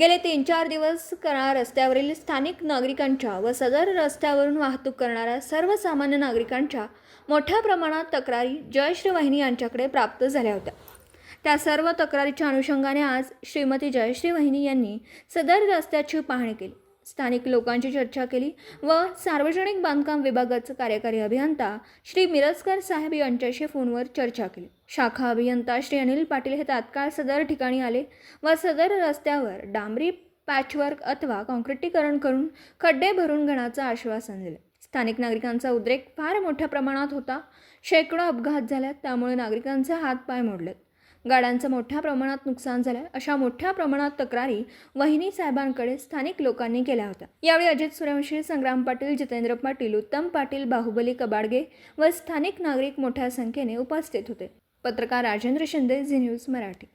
गेले तीन चार दिवस करा रस्त्यावरील स्थानिक नागरिकांच्या व सदर रस्त्यावरून वाहतूक करणाऱ्या सर्वसामान्य नागरिकांच्या मोठ्या प्रमाणात तक्रारी जयश्री वाहिनी यांच्याकडे प्राप्त झाल्या होत्या. त्या सर्व तक्रारीच्या अनुषंगाने आज श्रीमती जयश्री वाहिनी यांनी सदर रस्त्याची पाहणी केली. स्थानिक लोकांची चर्चा केली व सार्वजनिक बांधकाम विभागाचे कार्यकारी अभियंता श्री मिरजकर साहेब यांच्याशी फोनवर चर्चा केली. शाखा अभियंता श्री अनिल पाटील हे तात्काळ सदर ठिकाणी आले व सदर रस्त्यावर डांबरी पॅचवर्क अथवा काँक्रिटीकरण करून खड्डे भरून घेण्याचं आश्वासन दिले. स्थानिक नागरिकांचा उद्रेक फार मोठ्या प्रमाणात होता. शेकडो अपघात झाल्यात त्यामुळे नागरिकांचे हातपाय मोडलेत. गाड्यांचं मोठ्या प्रमाणात नुकसान झालं. अशा मोठ्या प्रमाणात तक्रारी वहिनी साहेबांकडे स्थानिक लोकांनी केल्या होत्या. यावेळी अजित सूर्यवंशी संग्राम पाटील जितेंद्र पाटील उत्तम पाटील बाहुबली कबाडगे व स्थानिक नागरिक मोठ्या संख्येने उपस्थित होते. पत्रकार राजेंद्र शिंदे झी न्यूज मराठी.